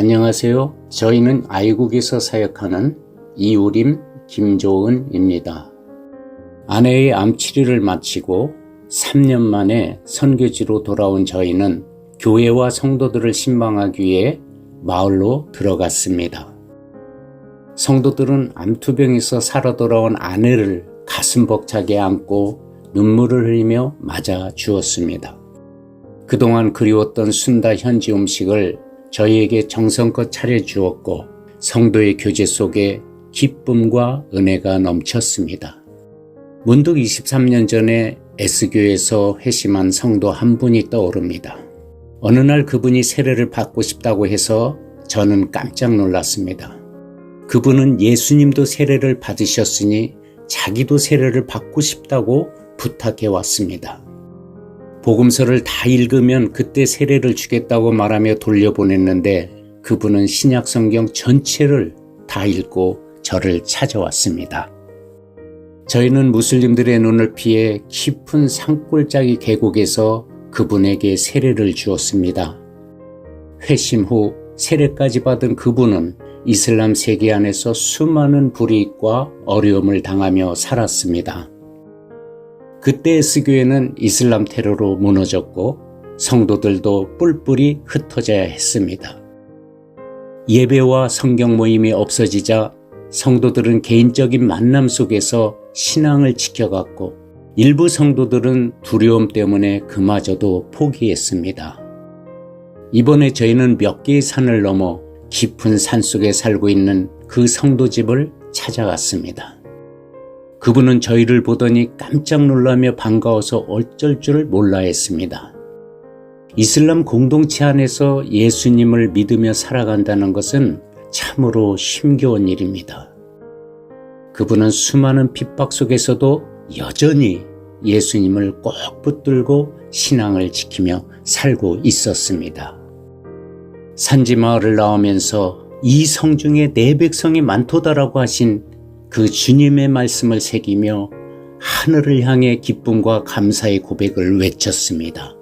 안녕하세요. 저희는 아이국에서 사역하는 이우림 김조은입니다. 아내의 암 치료를 마치고 3년 만에 선교지로 돌아온 저희는 교회와 성도들을 신방하기 위해 마을로 들어갔습니다. 성도들은 암투병에서 살아 돌아온 아내를 가슴 벅차게 안고 눈물을 흘리며 맞아 주었습니다. 그동안 그리웠던 순다 현지 음식을 저희에게 정성껏 차려주었고 성도의 교제 속에 기쁨과 은혜가 넘쳤습니다. 문득 23년 전에 S교에서 회심한 성도 한 분이 떠오릅니다. 어느 날 그분이 세례를 받고 싶다고 해서 저는 깜짝 놀랐습니다. 그분은 예수님도 세례를 받으셨으니 자기도 세례를 받고 싶다고 부탁해 왔습니다. 복음서를 다 읽으면 그때 세례를 주겠다고 말하며 돌려보냈는데 그분은 신약 성경 전체를 다 읽고 저를 찾아왔습니다. 저희는 무슬림들의 눈을 피해 깊은 산골짜기 계곡에서 그분에게 세례를 주었습니다. 회심 후 세례까지 받은 그분은 이슬람 세계 안에서 수많은 불이익과 어려움을 당하며 살았습니다. 그때 에스교회는 이슬람 테러로 무너졌고 성도들도 뿔뿔이 흩어져야 했습니다. 예배와 성경 모임이 없어지자 성도들은 개인적인 만남 속에서 신앙을 지켜갔고 일부 성도들은 두려움 때문에 그마저도 포기했습니다. 이번에 저희는 몇 개의 산을 넘어 깊은 산 속에 살고 있는 그 성도 집을 찾아갔습니다. 그분은 저희를 보더니 깜짝 놀라며 반가워서 어쩔 줄 몰라 했습니다. 이슬람 공동체 안에서 예수님을 믿으며 살아간다는 것은 참으로 힘겨운 일입니다. 그분은 수많은 핍박 속에서도 여전히 예수님을 꼭 붙들고 신앙을 지키며 살고 있었습니다. 산지 마을을 나오면서 이 성중에 내 백성이 많도다라고 하신 그 주님의 말씀을 새기며 하늘을 향해 기쁨과 감사의 고백을 외쳤습니다.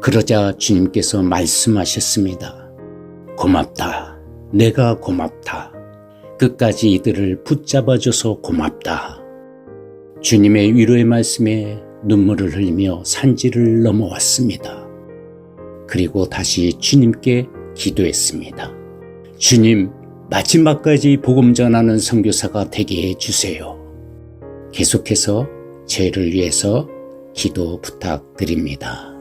그러자 주님께서 말씀하셨습니다. 고맙다. 내가 고맙다. 끝까지 이들을 붙잡아줘서 고맙다. 주님의 위로의 말씀에 눈물을 흘리며 산지를 넘어왔습니다. 그리고 다시 주님께 기도했습니다. 주님, 마지막까지 복음 전하는 선교사가 되게 해 주세요. 계속해서 저희를 위해서 기도 부탁드립니다.